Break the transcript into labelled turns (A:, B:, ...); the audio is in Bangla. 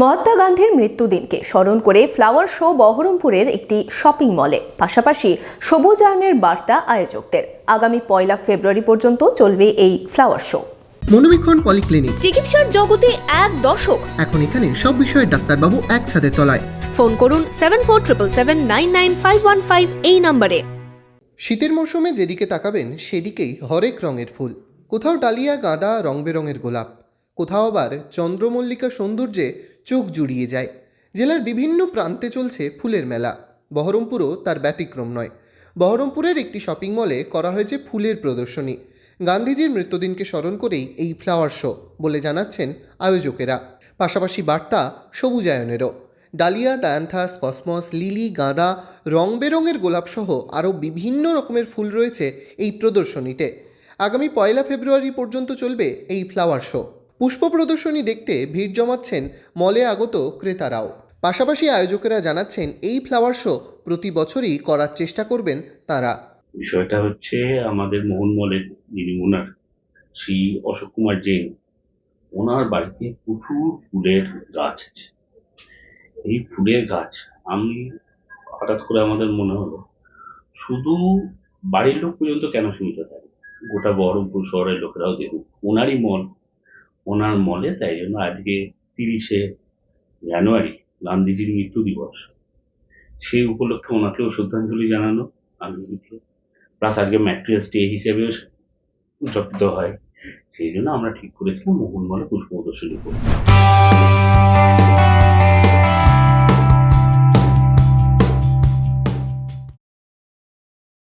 A: মহাত্মা গান্ধীর মৃত্যুদিনকে স্মরণ করে ফ্লাওয়ার শো বহরমপুরের একটি শপিং মলে পাশাপাশি সবুজায়নের বার্তা আয়োজকদের। আগামী পয়লা ফেব্রুয়ারি পর্যন্ত চলবে এই ফ্লাওয়ার শো।
B: মনোবীক্ষণ পলিক্লিনিক।
C: চিকিৎসার জগতে এক দশক
B: এখন এখানে সব বিষয়ে ডাক্তারবাবু একসাথে তলায়।
C: ফোন করুন seven four triple seven nine nine five one five এই নম্বরে।
B: শীতের মরশুমে যেদিকে তাকাবেন সেদিকেই হরেক রঙের ফুল। কোথাও ডালিয়া গাঁদা রং বেরঙের গোলাপ। কোথাও আবার চন্দ্রমল্লিকা সৌন্দর্যে চোখ জুড়িয়ে যায়। জেলার বিভিন্ন প্রান্তে চলছে ফুলের মেলা। বহরমপুরও তার ব্যতিক্রম নয়। বহরমপুরের একটি শপিং মলে করা হয়েছে ফুলের প্রদর্শনী। গান্ধীজির মৃত্যুদিনকে স্মরণ করেই এই ফ্লাওয়ার শো বলে জানাচ্ছেন আয়োজকেরা। পাশাপাশি বার্তা সবুজায়নেরও। ডালিয়া ডায়ান্থাস কসমস, লিলি, গাঁদা রং বেরঙের গোলাপসহ আরও বিভিন্ন রকমের ফুল রয়েছে এই প্রদর্শনীতে। আগামী পয়লা ফেব্রুয়ারি পর্যন্ত চলবে এই ফ্লাওয়ার শো পুষ্প প্রদর্শনী দেখতে ভিড় জমাচ্ছেন মলে আগত ক্রেতারাও। পাশাপাশি আয়োজকেরা জানাচ্ছেন, এই ফ্লাওয়ার শো প্রতি বছরই করার চেষ্টা করবেন তারা।
D: বিষয়টা হচ্ছে আমাদের মোহনমলের যিনি ওনার শ্রী অশোক কুমার জৈন, ওনার বাড়িতে প্রচুর ফুলের গাছ আছে। এই ফুলের গাছ আমি হঠাৎ করে আমাদের মনে হলো, শুধু বাড়ির লোক পর্যন্ত কেন সীমিত থাকে? গোটা বহরমপুর শহরের লোকেরাও দেখুক, ওনারই মল ওনার মলে, তাই জন্য আজকে তিরিশে জানুয়ারি গান্ধীজির মৃত্যু দিবস। সেই উপলক্ষে ওনাকেও শ্রদ্ধাঞ্জলি জানানো গান্ধীজিকে প্লাস আজকে ম্যাট্রিয়াস ডে হিসেবেও উদযাপিত হয়। সেই জন্য আমরা ঠিক করেছিলাম মোহনমলে পুষ্প প্রদর্শনী করব